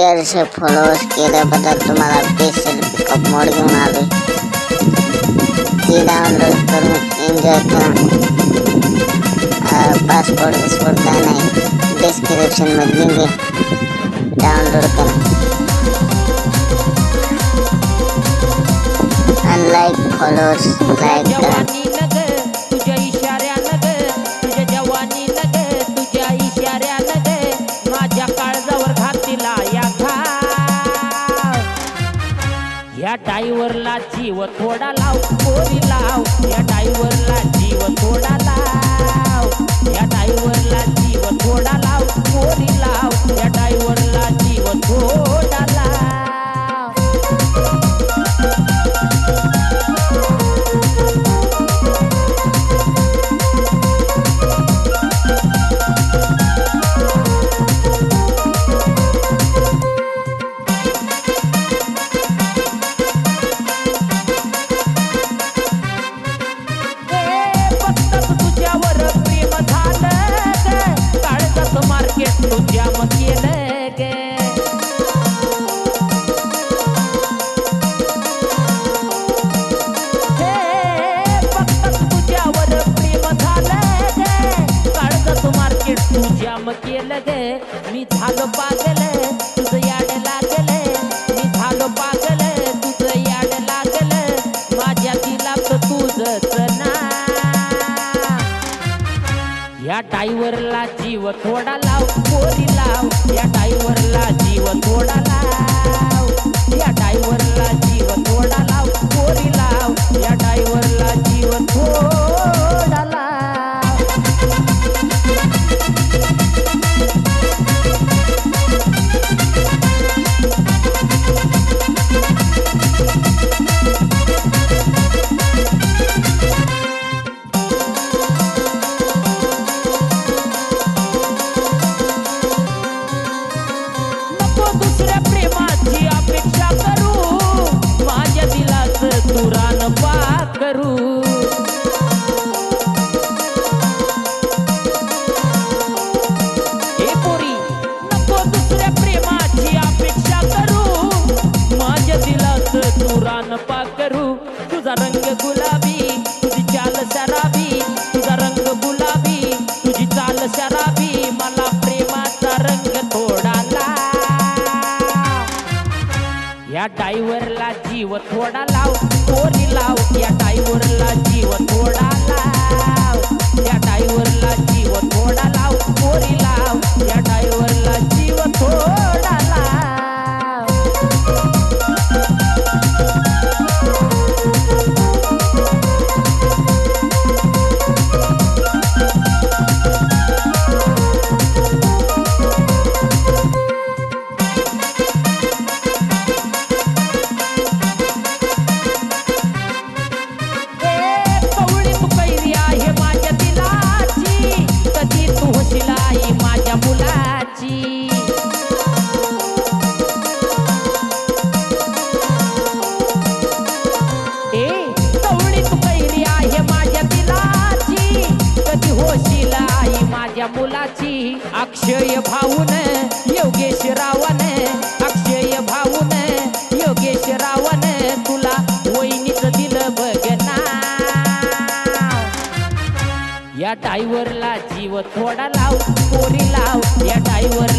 Care से followers केला पता तुम्हारा पेज कब मोड़ के बना दे। डाउनलोड करूँ। एंजॉय पासपोर्ट डिस्क्रिप्शन में डाउनलोड करें फॉलोअर्स लाइक करा या डायव्हरला जीव थोडा लाव पोरी लाव. या डायव्हरला जीव थोडा लाव. काम केलं गे मी झालो पागल तुझं याड लागल. मी झालो पागल तुझं याड लागल. माझ्या दिलात तुझंच ना या डायव्हरला जीव थोडा लाव पोरी लाव. या डायव्हरला जीव थोडा लाव. या डायव्हरला जीव थोडा या डायव्हरला जीव थोडा लाव पोरी लाव. या डायव्हरला जीव थोडा कधी होशील आई माझ्या मुलाची. अक्षय भाऊन योगेश रावण अक्षय भाऊन योगेश रावण तुला वहिनीच दिलं बघना या डायव्हरला जीव थोडा लाव पोरी लाव. या डायव्हरला